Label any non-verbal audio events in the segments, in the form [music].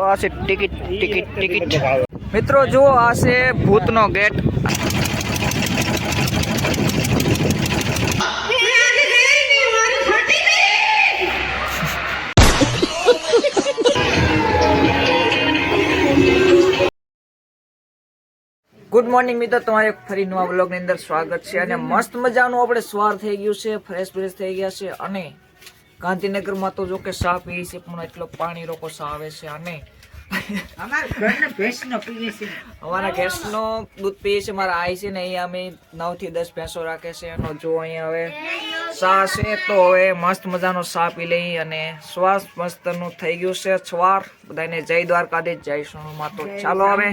આ છે ticket ticket ticket. મિત્રો, જુઓ, આ છે ભૂતનો ગેટ. ગુડ મોર્નિંગ મિત્રો. તમારે ફરી નવા બ્લોગની અંદર સ્વાગત છે અને મસ્ત મજાનું આપણે સ્વાર થઈ ગયું છે ફ્રેશ ફ્રેશ થઈ ગયા છે અને ગાંધીનગરમાં તો જો કે સા પીએ છે પણ એટલો પાણી રોકો સા આવે છે અને અમારા ભેંસનો દૂધ પીએ છે મારા આઈ છે ને અહીંયા અમે નવથી દસ ભેંસો રાખે છે. એનો જો અહીંયા હવે સા છે તો હવે મસ્ત મજાનો સા પી લઈ અને શ્વાસ મસ્તનું થઈ ગયું છે સવાર બધાને જય દ્વારકાધીશ જય સોનુમાં તો ચાલો હવે.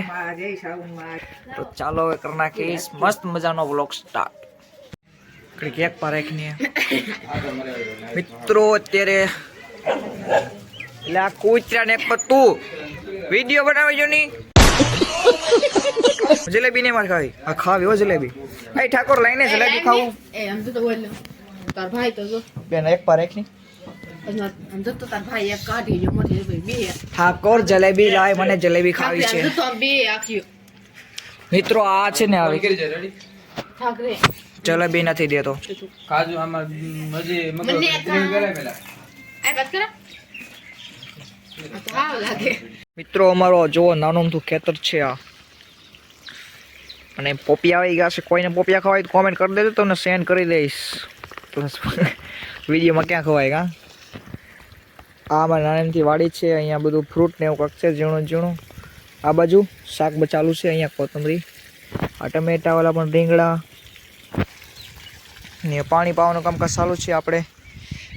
તો ચાલો હવે કરી નાખીશ. મસ્ત મજાનો વ્લોગ સ્ટાર્ટ. પર રાખીને મિત્રો અત્યારે એટલે આ કૂતરા ને તું વીડિયો બનાવજો જો ની [laughs] જલેબી ને મારે ખાવી આ ખાવી હો જલેબી. ભાઈ ઠાકોર લઈને જલેબી ખાવું. એ આમ તો બોલ. તાર ભાઈ તો જો. બેન એક પર રાખની આમ તો તાર ભાઈ એક કાઢી જો મોટી ભાઈ બે. ઠાકોર જલેબી લાય મને જલેબી ખાવી છે. મિત્રો આ છે ને આવી. ઠાકરે. જલેબી નથી દેતો. કાજુ આમાં હજી મગર કરે પેલા. આ વાત કરા. આ તો હાવ લાગે. મિત્રો અમારો જો નાનું અમથું ખેતર છે આ. અને પોપિયા આવી ગયા છે. કોઈને પોપિયા ખવાય તો કોમેન્ટ કરી દેજો તમને સેન્ડ કરી દઈશ. પ્લસ વિડીયોમાં ક્યાં ખવાય કા? આ અમારી નાનીમથી વાડી છે અહીંયા બધું ફ્રૂટ ને એવું કંઈક છે ઝીણું ઝીણું. આ બાજુ શાક ચાલુ છે અહીંયા કોથમરી. આ ટમેટાવાળા પણ રીંગણા. ને પાણી પાવાનું કામકાજ ચાલુ છે આપણે.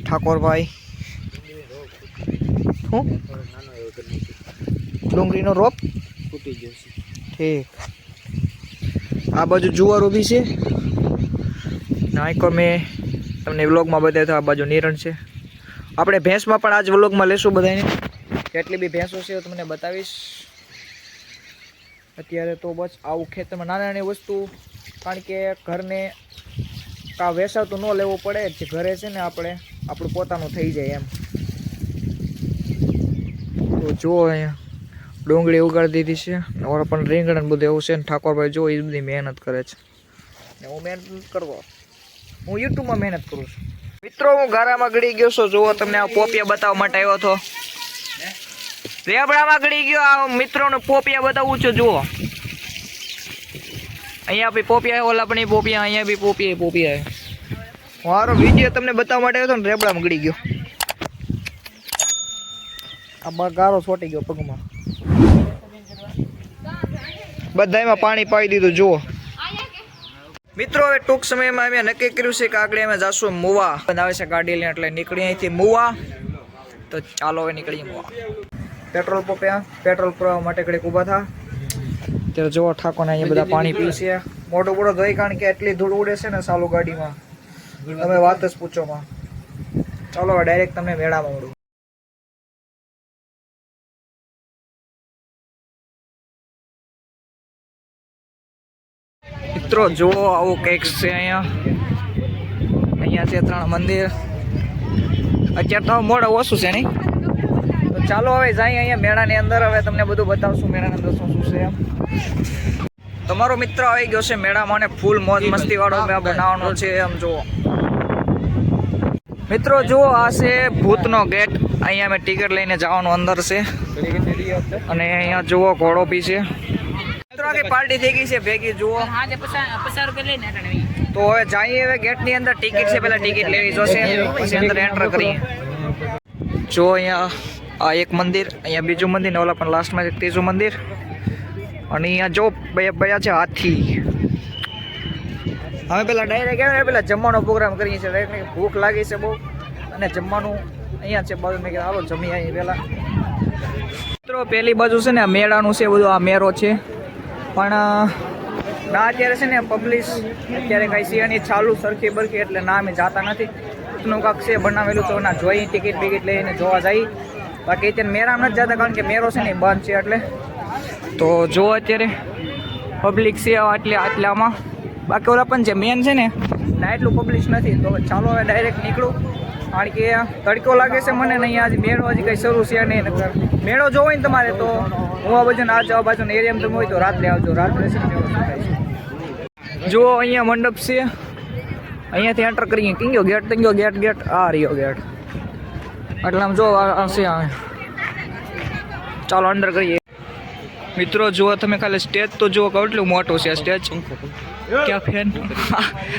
ઠાકોરભાઈ. શું? ડુંગળીનો રોપ? ફૂટી ગયો છે ઠીક. આ બાજુ જુવાર ઊભી છે. નાયકો મેં તમને વ્લોગમાં બતાવ્યો તો આ બાજુ નિરણ છે. આપણે ભેંસમાં પણ આજ વ્લોગમાં લેશું બધાને. કેટલી બી ભેંસો છે તમને બતાવીશ. અત્યારે તો બસ આવું ખેતરમાં નાની નાની વસ્તુ, કારણ કે ઘરને કા વેસાતું ન લેવું પડે જે ઘરે છે ને આપણે આપણું પોતાનું થઈ જાય એમ. તો જુઓ અહીંયા ડુંગળી ઉગાડી દીધી છે ઓર પણ રીંગણ બધું એવું છે ને ઠાકોરભાઈ જો એ બધી મહેનત કરે છે. ને હું મહેનત કરવો હું યુટ્યુબમાં મહેનત કરું છું. મિત્રો હું ગારામાં ગળી ગયો છું. જુઓ તમને આ પોપિયા બતાવવા માટે આવ્યો હતો. રેબડામાં ગળી ગયો આ મિત્રોને પોપિયા બતાવું છું. જુઓ. અહીંયા બી પોપિયા ઓલા પણ પોપિયા અહીંયા બી પોપિયા પોપિયા મારો વીડિયો તમને બતાવવા માટે આવ્યો ને રેબડા ગળી ગયો. આ ગારો છોટી ગયો પગમાં. બધામાં પાણી પાઈ દીધું, જુઓ. મિત્રો, હવે ટૂંક સમયમાં અમે નક્કી કર્યું છે કે આગળ અમે જાશું મુવા. આવે છે ગાડી લઈને, એટલે નીકળી અહીંથી મુવા. તો ચાલો હવે નીકળીએ મુવા. પેટ્રોલ પંપે પેટ્રોલ પુરાવા માટે ઘડીક ઊભા થા. ત્યારે જો ઠાકોને અહીંયા બધા પાણી પી છે. મોટો મોટું ધોઈ કારણ કે એટલી ધૂળ ઉડે છે ને સાલું ગાડીમાં. તમે વાત જ પૂછોમાં ચાલો હવે ડાયરેક્ટ તમને મેળામાં મળું. મિત્રો જુઓ આવું કંઈક છે અહીંયા. અહીંયા છે ત્રણ મંદિર. અત્યારે તો મોડ ઓછું છે નહીં? ચાલો હવે જાય અહીંયા મેળાની અંદર. હવે તમને બધું બતાવશું મેળાની અંદર શું શું છે એમ. તમારો મિત્ર આવી ગયો છે મેળામાં અને ફૂલ મોજ મસ્તી વાળો મેં બનાવવાનો છે એમ જુઓ. મિત્રો જુઓ આ છે ભૂતનો ગેટ. અહીંયા મેં ટિકિટ લઈને જવાનું અંદર છે. અને અહીંયા જુઓ ઘોડો બી છે. મિત્રો આખી પાર્ટી થઈ ગઈ છે ભેગી જુઓ. તો હવે જઈએ હવે ગેટની અંદર. ટિકિટ છે પહેલાં ટિકિટ લેવી જોશે. પછી અંદર એન્ટર કરીએ. જો અહીંયા. આ એક મંદિર, અહીંયા બીજું મંદિર ને ઓલા પણ લાસ્ટમાં એક ત્રીજું મંદિર. અને અહીંયા જો બયા છે હાથી. અમે પેલા ડાયરેક્ટ આવ્યા પેલા જમવાનો પ્રોગ્રામ કરીએ છીએ. ડાયરેક્ટ ભૂખ લાગી છે બહુ. અને જમવાનું અહીંયા છે બાજુ. મેં કીધું, હાલો જમી આવી પહેલાં મિત્રો, પેલી બાજુ છે ને મેળાનું છે, બધું આ મેરો છે. પણ ના, અત્યારે છે ને પબ્લિશ અત્યારે કઈ છે ચાલુ સરખી બરખી, એટલે ના, અમે જાતા નથી. નું કાંક છે, બનાવેલું તો ના, જોઈ ટિકિટ બિકિટ લઈને જોવા જઈ. બાકી અત્યારે મેરામ નથી જતા કારણ કે મેરો છે ને બંધ છે એટલે. તો જો અત્યારે પબ્લિક છે આટલે આટલામાં. બાકી ઓલા પણ જે મેન છે ને એટલું પબ્લિક નથી. તો ચાલો હવે ડાયરેક્ટ નીકળું. કારણ કે તડકો લાગે છે મને નહીં આજે મેળો હજી કંઈ શરૂ છે નહીં. મેળો જોવો ને તમારે તો હું આ બાજુ આ બાજુ એરિયામાં તમે હોય તો રાત્રે આવજો. રાત્રે છે જુઓ અહીંયા મંડપ છે. અહીંયાથી એન્ટર કરીએ. કિંગ્યો ગેટ કિંગ્યો ગેટ ગેટ આ રહ્યો ગેટ એટલે આમ જો ચાલો અંદર કરીએ. મિત્રો, જુઓ તમે ખાલી સ્ટેજ તો જુઓ કેટલું મોટું છે સ્ટેજ ક્યાં ફેન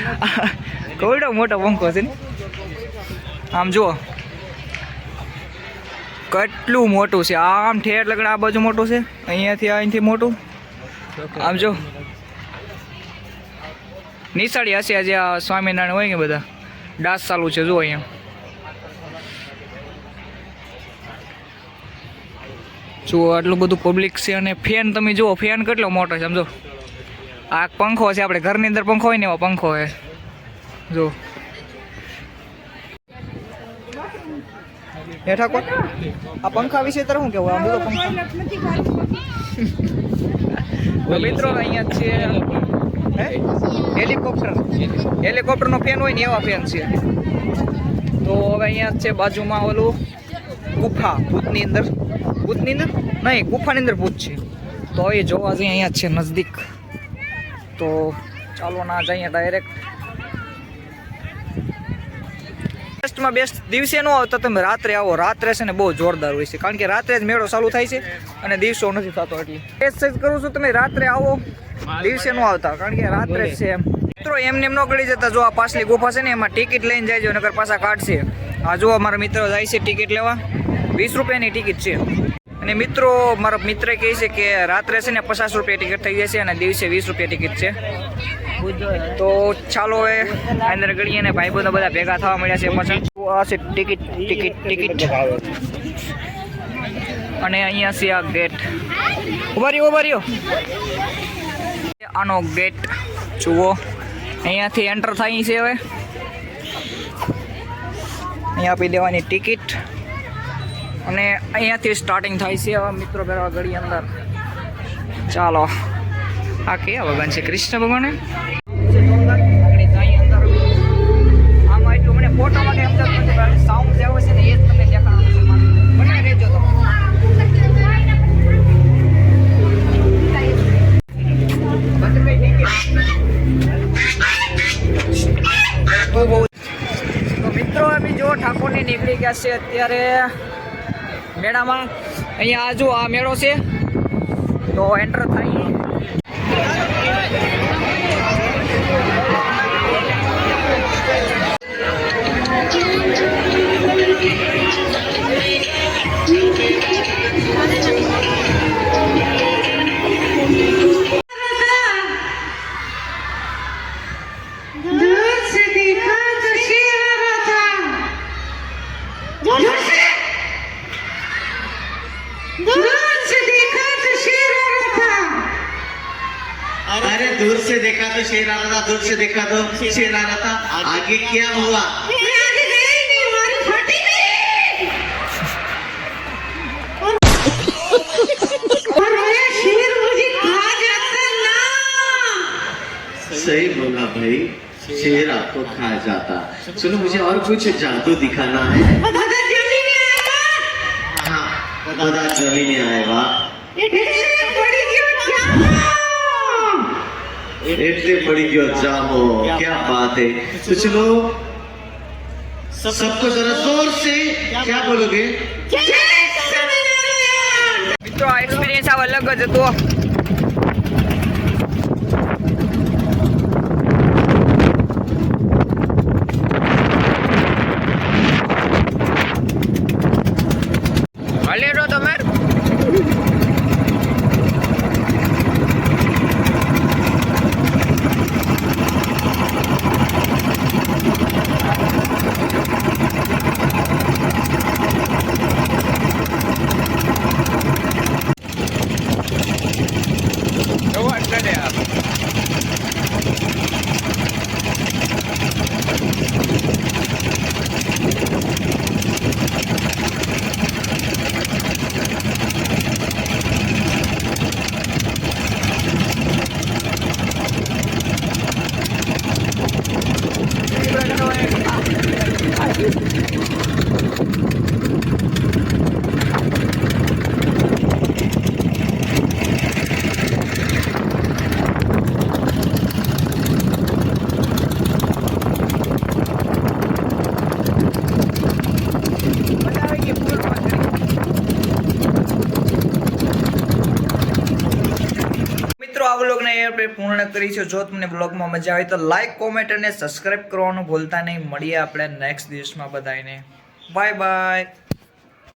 [laughs] કેવડો મોટો પંખો છે ને? આમ જુઓ. કેટલું મોટું છે. આમ ઠેર લગડે આ બાજુ મોટું છે. અહીંયાથી અહીંથી મોટું. આમ જો. નિશાળી હશે આજે આ સ્વામિનારાયણ હોય ને બધા. ડાસ ચાલુ છે, જુઓ અહીંયા. જુઓ આટલું બધું પબ્લિક છે અને ફેન તમે જુઓ ફેન કેટલો મોટો છે સમજો. આ પંખો છે આપણે ઘરની અંદર પંખો હોય ને એવો પંખો હોય. જો હે ઠાકોર? આ પંખા વિશે તારે શું કેવું આમ બધો પંખા. મિત્રો અહીંયા છે? હેલિકોપ્ટર. હેલિકોપ્ટરનો ફેન હોય ને એવા ફેન છે. તો હવે અહીંયા છે બાજુમાં ઓલું ગુફા ભૂતની અંદર. ભૂતની અંદર? નહીં, ગુફાની અંદર ભૂત છે. તો એ જોવા જઈએ, અહીંયા છે, નજદીક. તો ચાલો ના જઈએ ડાયરેક્ટ બેસ્ટમાં બેસ્ટ દિવસે ન આવતા, તમે રાત્રે આવો. રાત્રે છે ને બહુ જોરદાર હોય છે. કારણ કે રાત્રે જ મેળો ચાલુ થાય છે અને દિવસો નથી થતો એટલે. એ સજ કરું છું, તમે રાત્રે આવો. દિવસે ન આવતા, કારણ કે રાત્રે છે એમ. મિત્રો એમને એમ ન ગળી જતા, જો આ પાછલી ગુફા છે ને, એમાં ટિકિટ લઈને જાય નકર પાછા કાઢશે. આ જો મારા મિત્ર જાય છે ટિકિટ લેવા. વીસ રૂપિયાની ટિકિટ છે. અને મિત્રો, મારા મિત્ર કહે છે કે રાત્રે છે ને પચાસ રૂપિયા ટિકિટ થઈ જશે અને દિવસે વીસ રૂપિયા ટિકિટ છે. તો ચાલો એ અંદર ગળીએ ને ભાઈ બધા ભેગા થવા મળ્યા છે પછી. આ છે ટિકિટ ટિકિટ ટિકિટ અને અહીંયા છે આ ગેટ ઊભા રહ્યો ઊભા રહ્યો. આનો ગેટ જુઓ. અહીંયાથી એન્ટર થાય છે હવે. અહીંયા આપી દેવાની ટિકિટ અને અહીંયાથી સ્ટાર્ટિંગ થાય છે હવે મિત્રો પહેરવા ગળી અંદર. ચાલો. આ કયા ભગવાન છે? કૃષ્ણ ભગવાન? આમાં એટલું મને ફોટોમાં કંઈ સમજાતું સાઉન્ડ જેવો છે એ જ તમને દેખાડવાનું છે. તો. મિત્રો, અમે જો ઠાકોરની નીકળી ગયા છે અત્યારે મેળામાં. અહીંયા આજુ આ મેળો છે તો એન્ટર થાય. शेराला था दूर से देखा तो शेराला था। आगे क्या हुआ? सही बोला भाई शेर आपको खा जाता। सुनो मुझे और कुछ जादू दिखाना है। हाँ पता जमी में आएगा। हाँ, એટલે પડી ગયો જામો क्या बात है तो चलो सबको जरा जोर से क्या बोलोगे મિત્રો આ એક્સપિરિયન્સ આ અલગ જ હતો આપણે પૂર્ણ કરી છે. જો તમને બ્લોગમાં મજા આવી તો લાઈક કોમેન્ટ અને સબસ્ક્રાઇબ કરવાનું ભૂલતા નહીં. મળીએ આપણે નેક્સ્ટ દિવસમાં બધાને બાય બાય